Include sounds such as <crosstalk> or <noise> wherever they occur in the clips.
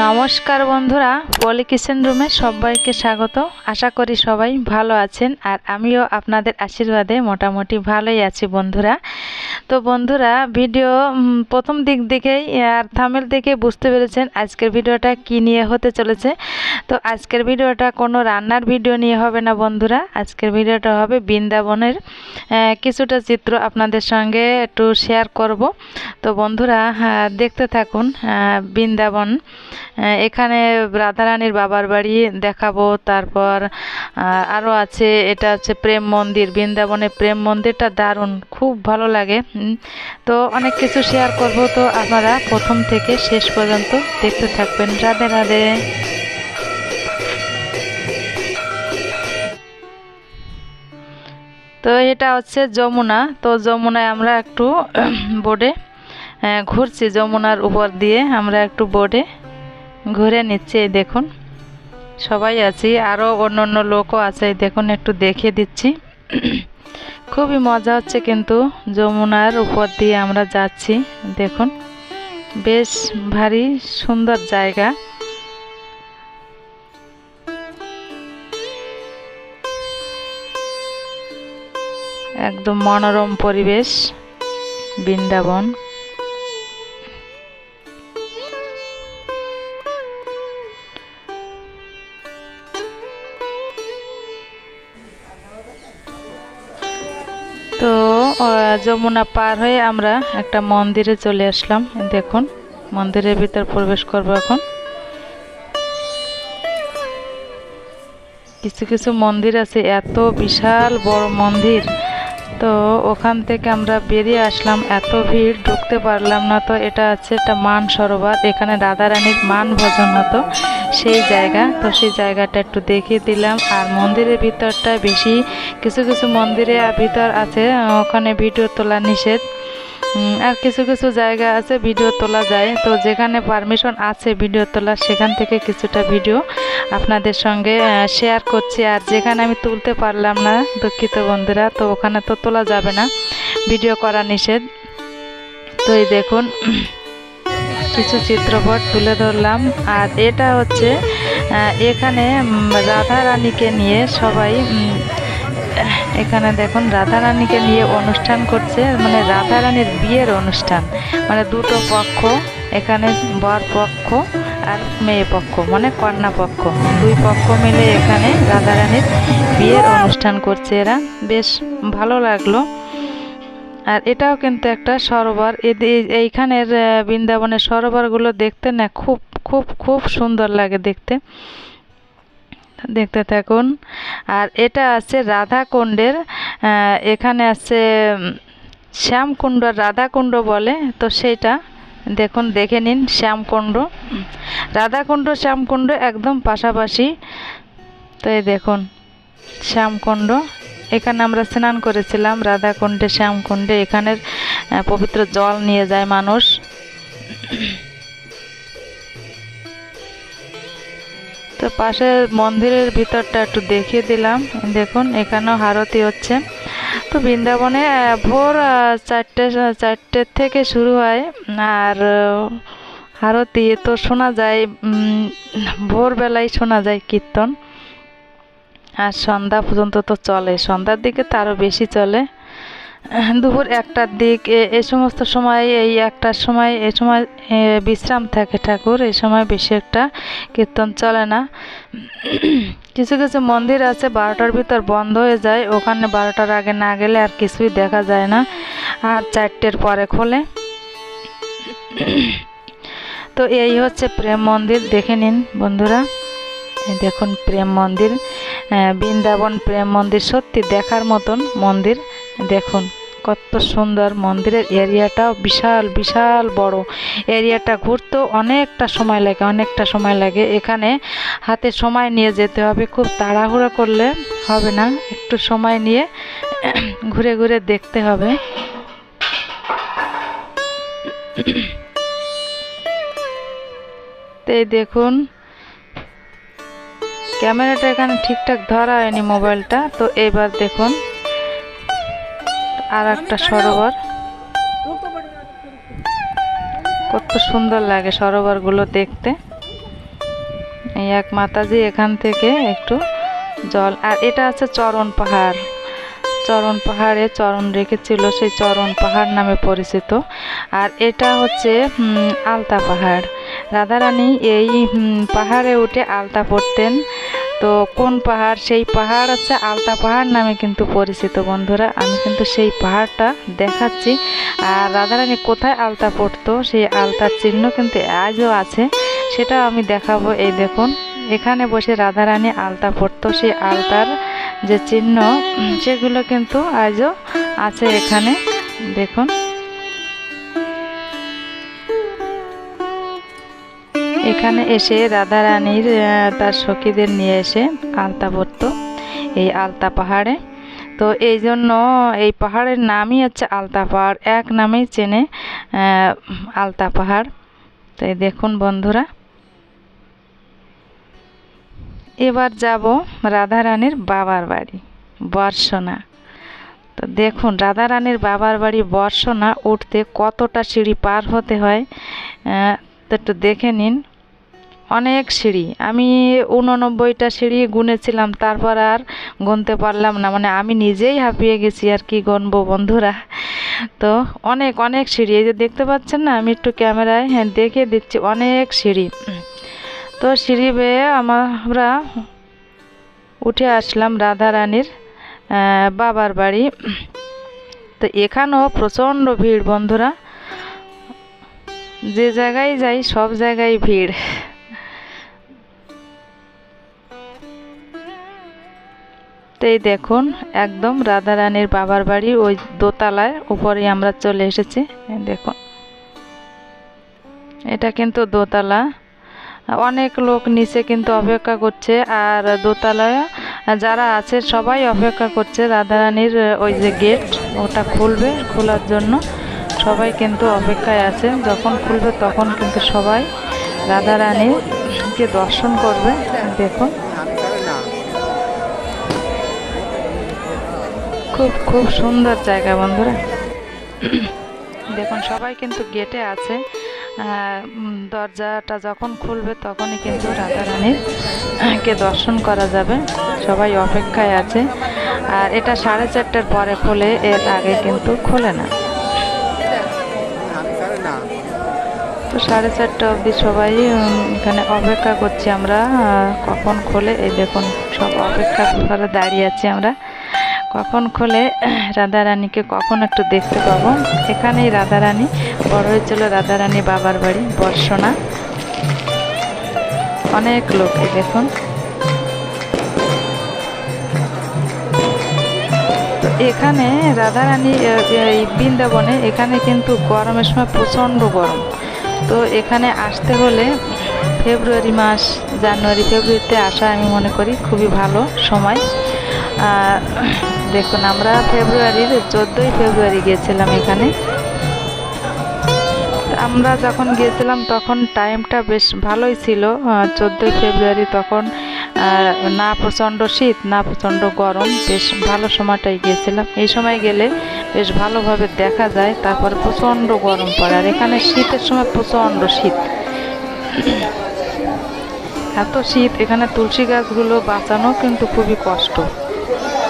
নমস্কার বন্ধুরা পলি কিচেন রুমে সবাইকে স্বাগত। আশা করি সবাই ভালো আছেন আর আমিও আপনাদের আশীর্বাদে মোটামুটি ভালোই আছি বন্ধুরা। তো বন্ধুরা ভিডিও প্রথম দিক দেখেই আর থামেল দেখে বুঝতে পেরেছেন আজকের ভিডিওটা কি নিয়ে হতে চলেছে। তো আজকের ভিডিওটা কোনো রান্নার ভিডিও নিয়ে হবে না বন্ধুরা। আজকের ভিডিওটা হবে বৃন্দাবনের কিছুটা চিত্র আপনাদের সঙ্গে একটু শেয়ার করব। তো বন্ধুরা হ্যাঁ, দেখতে থাকুন বৃন্দাবন। এখানে রাধারানীর বাবার বাড়ি দেখাবো। তারপর আরও আছে, এটা হচ্ছে প্রেম মন্দির বৃন্দাবনে প্রেম মন্দিরটা দারুণ, খুব ভালো লাগে। তো অনেক কিছু শেয়ার করব, তো আপনারা প্রথম থেকে শেষ পর্যন্ত দেখতে থাকবেন। রাধে রাধে। তো এটা হচ্ছে যমুনা, তো যমুনায় আমরা একটু <clears throat> বোর্ডে ঘুরছি, যমুনার উপর দিয়ে আমরা একটু বোর্ডে ঘুরে নিচ্ছি, দেখুন। সবাই আছি আরও অন্য অন্য লোকও আছে, দেখুন, একটু দেখিয়ে দিচ্ছি। খুবই মজা হচ্ছে কিন্তু যমুনার উপর দিয়ে আমরা যাচ্ছি, দেখুন। বেশ ভারী, সুন্দর জায়গা। একদম মনোরম পরিবেশ, বৃন্দাবন। যমুনা পার হয়ে আমরা একটা মন্দিরে চলে আসলাম। দেখুন, মন্দিরের ভিতর প্রবেশ করব এখন। কিছু কিছু মন্দির আছে, এত বিশাল বড় মন্দির। তো ওখান থেকে আমরা বেরিয়ে আসলাম, এত ভিড়, ঢুকতে পারলাম না। তো এটা আছে একটা মান সরোবর। এখানে রাধারানীর মান ভজন হতো। সেই জায়গা। তো সেই জায়গাটা একটু দেখিয়ে দিলাম। আর মন্দিরের ভিতরটা বেশি, কিছু কিছু মন্দিরে ভিতর আছে ওখানে ভিডিও তোলা নিষেধ। আর কিছু কিছু জায়গা আছে, ভিডিও তোলা যায়। তো যেখানে পারমিশন আছে ভিডিও তোলা সেখান থেকে কিছুটা ভিডিও আপনাদের সঙ্গে শেয়ার করছি। আর যেখানে আমি তুলতে পারলাম না, দুঃখিত বন্ধুরা, তো ওখানে তো তোলা যাবে না। ভিডিও করা নিষেধ। তো এই দেখুন কিছু চিত্রপট তুলে ধরলাম। আর এটা হচ্ছে এখানে রাধা রানীকে নিয়ে সবাই এখানে দেখুন, রাধা রানীকে নিয়ে অনুষ্ঠান করছে মানে রাধা রানীর বিয়ের অনুষ্ঠান। মানে দুটো পক্ষ, এখানে বর পক্ষ আর মেয়ে পক্ষ মানে কন্যা পক্ষ। দুই পক্ষ মিলে এখানে রাধা রানীর বিয়ের অনুষ্ঠান করছে এরা। বেশ ভালো লাগল। আর এটাও কিন্তু একটা সরোবর। এইখানের বৃন্দাবনের সরোবরগুলো দেখতে না খুব খুব খুব সুন্দর লাগে দেখতে। দেখতে থাকুন। আর এটা আছে রাধাকুণ্ডের এখানে আছে শ্যামকুণ্ড, রাধাকুণ্ড বলে, তো সেইটা। দেখুন, দেখে নিন শ্যামকুণ্ড। রাধাকুণ্ড, শ্যামকুণ্ড একদম পাশাপাশি। তো এই দেখুন, শ্যামকুণ্ড। এখানে আমরা স্নান করেছিলাম রাধাকুণ্ডে শ্যামকুণ্ডে। এখানের পবিত্র জল নিয়ে যায় মানুষ। তো পাশে মন্দিরের ভিতরটা একটু দেখিয়ে দিলাম। দেখুন এখানেও আরতি হচ্ছে। তো বৃন্দাবনে ভোর চারটে চারটের থেকে শুরু হয়। আর আহ, আরতি তো শোনা যায় ভোরবেলায় শোনা যায় কীর্তন। আর সন্ধ্যা পর্যন্ত তো চলে। সন্ধ্যার দিকে তো আরও বেশি চলে। দুপুর একটার দিক, এ- এই সমস্ত সময়, এই একটার সময় এই সময় বিশ্রাম থাকে ঠাকুর। এই সময় বেশি একটা কীর্তন চলে না। কিছু কিছু মন্দির আছে, বারোটার ভিতর বন্ধ হয়ে যায়। ওখানে বারোটার আগে না গেলে আর কিছুই দেখা যায় না। আর চারটের পরে খোলে। তো এই হচ্ছে প্রেম মন্দির। দেখে নিন বন্ধুরা। দেখুন প্রেম মন্দির। বৃন্দাবন প্রেম মন্দির সত্যি দেখার মতন মন্দির। দেখুন, কত সুন্দর মন্দিরের এরিয়াটাও বিশাল বিশাল বড়। এরিয়াটা ঘুরতেও অনেকটা সময় লাগে, অনেকটা সময় লাগে। এখানে হাতে সময় নিয়ে যেতে হবে, খুব তাড়াহুড়ো করলে হবে না। একটু সময় নিয়ে <clears throat> ঘুরে ঘুরে দেখতে হবে। <clears throat> তো এই দেখুন ক্যামেরাটা এখানে ঠিকঠাক ধরা হয়নি মোবাইলটা তো এবার দেখুন। আর একটা সরোবর। কত সুন্দর লাগে সরোবরগুলো দেখতে। এই এক মাতাজি এখান থেকে একটু জল আর এটা আছে চরণ পাহাড়। চরণ পাহাড়ে চরণ রেখেছিল সেই চরণ পাহাড় নামে পরিচিত। আর এটা হচ্ছে আলতা পাহাড়। রাধারানী এই পাহাড়ে উঠে আলতা পড়তেন তো কোন পাহাড়? সেই পাহাড় হচ্ছে আলতা পাহাড় নামে কিন্তু পরিচিত বন্ধুরা। আমি কিন্তু সেই পাহাড়টা দেখাচ্ছি। আর রাধারানী কোথায় আলতা পড়তো সেই আলতার চিহ্ন কিন্তু আজও আছে। সেটা আমি দেখাবো। এই দেখুন, এখানে বসে রাধারানী আলতা পড়তো সেই আলতার যে চিহ্ন সেগুলো কিন্তু আজও আছে এখানে। দেখুন এখানে এসে রাধারানীর আহ, তার সখীদের নিয়ে এসে আলতা পড়তো এই আলতা পাহাড়ে। তো এই জন্য এই পাহাড়ের নামই হচ্ছে আলতা পাহাড়। এক নামেই চেনে আলতা পাহাড়। তো দেখুন বন্ধুরা। এবার যাব রাধারানীর বাবার বাড়ি বর্ষনা। তো দেখুন রাধারানীর বাবার বাড়ি বর্ষনা উঠতে কতটা সিঁড়ি পার হতে হয় তো একটু দেখে নিন। অনেক সিঁড়ি। আমি উননব্বইটা সিঁড়ি গুনেছিলাম, তারপর আর গুনতে পারলাম না। মানে আমি নিজেই হাঁপিয়ে গেছি আর কি গুনবো বন্ধুরা। তো অনেক অনেক সিঁড়ি। এই যে দেখতে পাচ্ছেন না, আমি একটু ক্যামেরায় হ্যাঁ দেখে দিচ্ছি। অনেক সিঁড়ি। তো সিঁড়ি বেয়ে আমরা উঠে আসলাম রাধারানীর বাবার বাড়ি। তো এখানেও প্রচণ্ড ভিড় বন্ধুরা। যে জায়গায় যাই, সব জায়গায় ভিড়। এই দেখুন, একদম রাধারানীর বাবার বাড়ি ওই দোতলায় উপরেই আমরা চলে এসেছি। দেখুন। এটা কিন্তু দোতলা। অনেক লোক নিচে কিন্তু অপেক্ষা করছে আর দোতলায় যারা আছে সবাই অপেক্ষা করছে রাধারানীর ওই যে গেট, ওটা খুলবে, খোলার জন্য। সবাই কিন্তু অপেক্ষায় আছে। যখন খুলবে তখন কিন্তু সবাই রাধারানীকে দর্শন করবে। দেখুন। খুব খুব সুন্দর জায়গা বন্ধুরা। দেখুন সবাই কিন্তু গেটে আছে। দরজাটা যখন খুলবে তখনই কিন্তু রাধারানীর আহ, কে দর্শন করা যাবে। সবাই অপেক্ষায় আছে। আর এটা সাড়ে চারটার পরে খোলে এর আগে কিন্তু খোলে না। তো সাড়ে চারটা অবধি সবাই এখানে অপেক্ষা করছি আমরা। কখন খোলে এই দেখুন সব অপেক্ষা করে দাঁড়িয়ে আছি আমরা। কখন খোলে? রাধারানীকে কখন একটু দেখতে পাবো? এখানেই রাধারানী, বড় হয়েছিল রাধারানী বাবার বাড়ি, বর্ষনা। অনেক লোক দেখুন। এখানে রাধারানী বৃন্দাবনে এখানে কিন্তু গরমের সময় প্রচণ্ড গরম। তো এখানে আসতে হলে ফেব্রুয়ারি মাস, জানুয়ারি, ফেব্রুয়ারিতে আসা আমি মনে করি খুবই ভালো সময়। দেখুন, আমরা ফেব্রুয়ারির চোদ্দোই ফেব্রুয়ারি গিয়েছিলাম এখানে। আমরা যখন গিয়েছিলাম, তখন টাইমটা বেশ ভালোই ছিল। চোদ্দোই ফেব্রুয়ারি তখন না প্রচণ্ড শীত, না প্রচণ্ড গরম, বেশ ভালো সময়টাই গিয়েছিলাম। এই সময় গেলে বেশ ভালোভাবে দেখা যায়, তারপর প্রচণ্ড গরম পড়ে। আর এখানে শীতের সময় প্রচণ্ড শীত। এত শীত, এখানে তুলসী গাছগুলো বাঁচানো কিন্তু খুবই কষ্ট।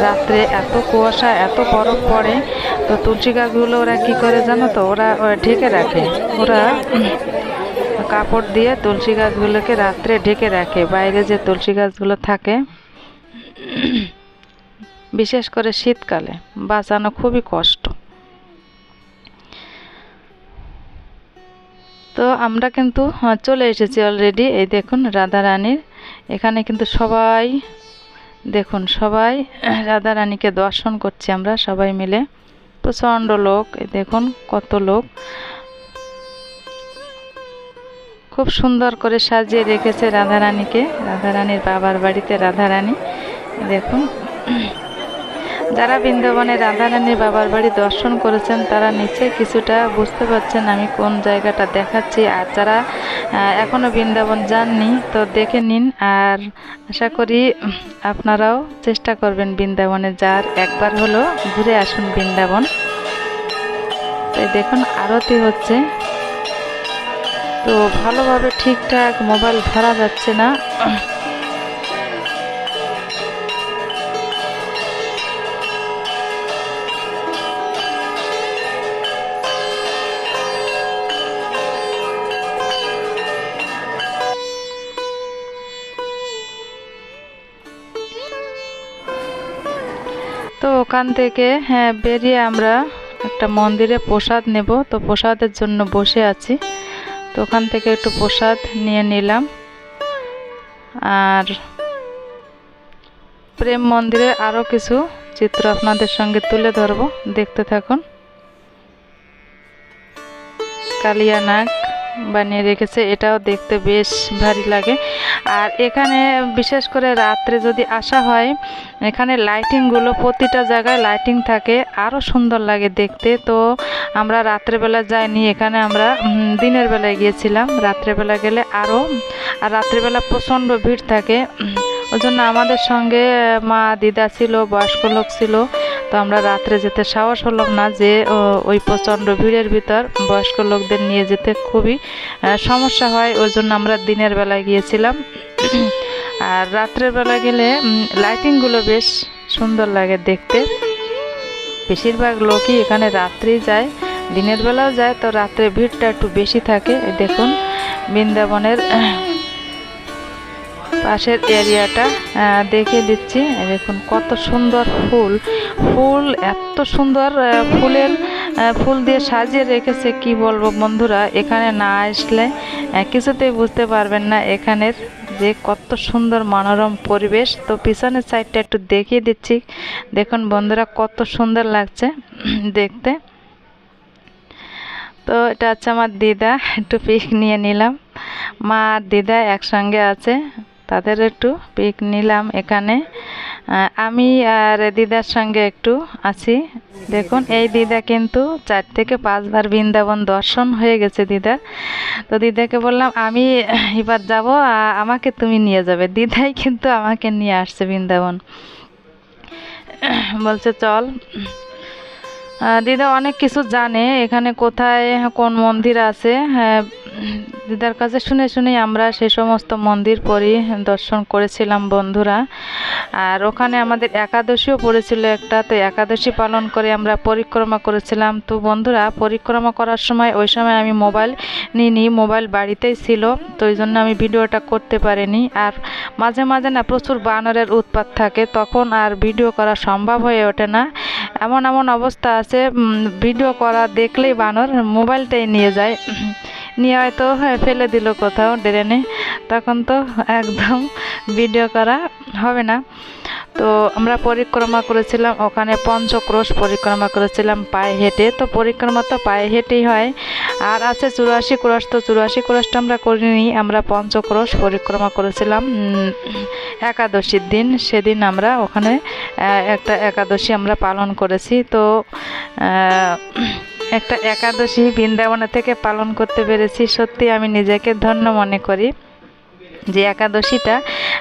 রাত্রে এত কুয়াশা এত বরফ পড়ে তো তুলসী গাছগুলো ওরা কি করে জানো তো? ওরা ঢেকে রাখে। ওরা কাপড় দিয়ে তুলসী গাছগুলোকে রাত্রে ঢেকে রাখে। বাইরে যে তুলসী গাছগুলো থাকে বিশেষ করে শীতকালে বাঁচানো খুবই কষ্ট। তো আমরা কিন্তু আহ, চলে এসেছি অলরেডি এই দেখুন রাধা রানীর এখানে কিন্তু সবাই দেখুন, সবাই, রাধা রানীকে দর্শন করছি আমরা সবাই মিলে। প্রচণ্ড লোক দেখুন কত লোক। খুব সুন্দর করে সাজিয়ে রেখেছে রাধারানীকে রাধারানীর বাবার বাড়িতে রাধারানী দেখুন। যারা বৃন্দাবনে রাধারানীর বাবার বাড়ি দর্শন করেছেন, তারা নিশ্চয়ই কিছুটা বুঝতে পারছেন আমি কোন জায়গাটা দেখাচ্ছি। আর যারা এখনও বৃন্দাবন যাননি, তো দেখে নিন। আর আশা করি আপনারাও চেষ্টা করবেন বৃন্দাবনে যার একবার হলো ঘুরে আসুন বৃন্দাবন। তাই দেখুন, আরতি হচ্ছে। তো ভালোভাবে ঠিকঠাক মোবাইল ধরা যাচ্ছে না। ওখান থেকে হ্যাঁ বেরিয়ে আমরা একটা মন্দিরে প্রসাদ নেব। তো প্রসাদের জন্য বসে আছি। তো ওখান থেকে একটু প্রসাদ নিয়ে নিলাম। আর প্রেম মন্দিরের আরও কিছু চিত্র আপনাদের সঙ্গে তুলে ধরবো। দেখতে থাকুন। কালিয়া নাগ বানিয়ে রেখেছে, এটাও দেখতে বেশ ভারী লাগে। আর এখানে বিশেষ করে রাত্রে যদি আসা হয়, এখানে লাইটিংগুলো প্রতিটা জায়গায় লাইটিং থাকে আরও সুন্দর লাগে দেখতে। তো আমরা রাত্রেবেলা যাইনি, এখানে আমরা দিনের বেলায় গিয়েছিলাম। রাত্রেবেলা গেলে আরও আর রাত্রেবেলা প্রচণ্ড ভিড় থাকে। ওই জন্য আমাদের সঙ্গে, মা, দিদা ছিল, বয়স্ক লোক ছিল। তো আমরা রাত্রে যেতে সাহস হলাম না যে ওই প্রচণ্ড ভিড়ের ভিতর বয়স্ক লোকদের নিয়ে যেতে খুবই সমস্যা হয়। ওই জন্য আমরা দিনের বেলায় গিয়েছিলাম। <clears throat> আর রাত্রের বেলা গেলে লাইটিংগুলো বেশ সুন্দর লাগে দেখতে। বেশিরভাগ লোকই এখানে রাত্রেই যায়, দিনের বেলাও যায়, তো রাত্রে ভিড়টা একটু বেশি থাকে। দেখুন, বৃন্দাবনের <clears throat> পাশের এরিয়াটা দেখিয়ে দিচ্ছি। দেখুন, কত সুন্দর ফুল। ফুল এত সুন্দর ফুলের ফুল দিয়ে সাজিয়ে রেখেছে, কি বলব বন্ধুরা? এখানে না আসলে কিছুতেই বুঝতে পারবেন না এখানের যে কত সুন্দর মনোরম পরিবেশ। তো পিছনের সাইডটা একটু দেখিয়ে দিচ্ছি। দেখুন বন্ধুরা, কত সুন্দর লাগছে <clears throat> দেখতে। তো এটা হচ্ছে আমার দিদা, একটু পিক নিয়ে নিলাম। মা আর দিদা একসঙ্গে আছে। তাদের একটু পিক নিলাম এখানে। আমি আর দিদার সঙ্গে একটু আছি। দেখুন, এই দিদা কিন্তু চার থেকে পাঁচবার বৃন্দাবন দর্শন হয়ে গেছে দিদা। তো দিদাকে বললাম, আমি এবার যাব আমাকে তুমি নিয়ে যাবে। দিদাই কিন্তু আমাকে নিয়ে আসছে বৃন্দাবন। বলছে, চল। দিদা অনেক কিছু জানে, এখানে কোথায়, কোন মন্দির আছে। হ্যাঁ দিদার কাছে শুনে শুনেই আমরা সেই সমস্ত মন্দির পরি দর্শন করেছিলাম বন্ধুরা। আর ওখানে আমাদের একাদশীও পড়েছিল একটা, তো একাদশী পালন করে আমরা পরিক্রমা করেছিলাম। তো বন্ধুরা, পরিক্রমা করার সময় ওই সময় আমি মোবাইল নিইনি, মোবাইল বাড়িতেই ছিল, তো ওই জন্য আমি ভিডিওটা করতে পারিনি। আর মাঝে মাঝে না প্রচুর বানরের উৎপাত থাকে, তখন আর ভিডিও করা সম্ভব হয়ে ওঠে না। এমন এমন অবস্থা আছে ভিডিও করা দেখলেই বানর মোবাইলটাই নিয়ে যায়। নিয়ে হয়তো হ্যাঁ, ফেলে দিল কোথাও ড্রেনে। তখন তো একদম ভিডিও করা হবে না। তো আমরা পরিক্রমা করেছিলাম ওখানে পঞ্চক্রোশ পরিক্রমা করেছিলাম পায়ে হেঁটে। তো পরিক্রমা তো পায়ে হেঁটেই হয়। আর আছে চুরাশি ক্রোশ তো চুরাশি ক্রোশটা আমরা করিনি। আমরা পঞ্চক্রোশ পরিক্রমা করেছিলাম একাদশীর দিন। সেদিন আমরা ওখানে একটা একাদশী আমরা পালন করেছি। তো একটা একাদশী বৃন্দাবনে থেকে পালন করতে পেরেছি। সত্যি আমি নিজেকে ধন্য মনে করি যে একাদশীটা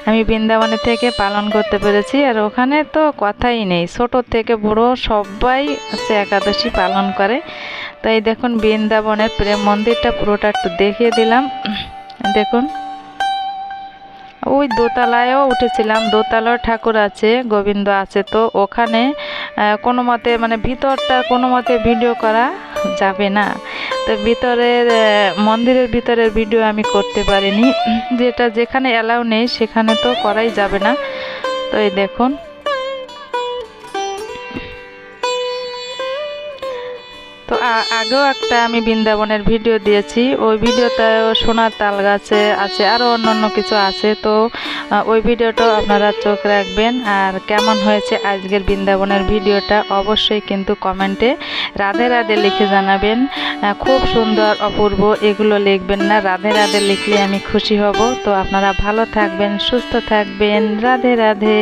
আমি বৃন্দাবনে থেকে পালন করতে পেরেছি। আর ওখানে তো কথাই নেই, ছোট থেকে বড় সবাই হচ্ছে একাদশী পালন করে। তাই দেখুন, বৃন্দাবনের প্রেম মন্দিরটা পুরোটা একটু দেখিয়ে দিলাম। দেখুন, ওই দোতলায়ও উঠেছিলাম। দোতলায় ঠাকুর আছে, গোবিন্দ আছে। তো ওখানে কোনো মতে মানে ভিতরটা কোনো মতে ভিডিও করা যাবে না। তো ভিতরের মন্দিরের ভিতরের ভিডিও আমি করতে পারিনি। যেটা যেখানে অ্যালাউ নেই, সেখানে তো করাই যাবে না। তো এই দেখুন। আগেও একটা আমি বৃন্দাবনের ভিডিও দিয়েছি। ওই ভিডিওতে সোনার তাল গাছে আছে আরও অন্য অন্য কিছু আছে। তো ওই ভিডিওটাও আপনারা চোখ রাখবেন। আর কেমন হয়েছে আজকের বৃন্দাবনের ভিডিওটা অবশ্যই কিন্তু কমেন্টে রাধে রাধে লিখে জানাবেন। খুব সুন্দর, অপূর্ব এগুলো লিখবেন না, রাধে রাধে লিখলে আমি খুশি হব। তো আপনারা ভালো থাকবেন, সুস্থ থাকবেন। রাধে রাধে।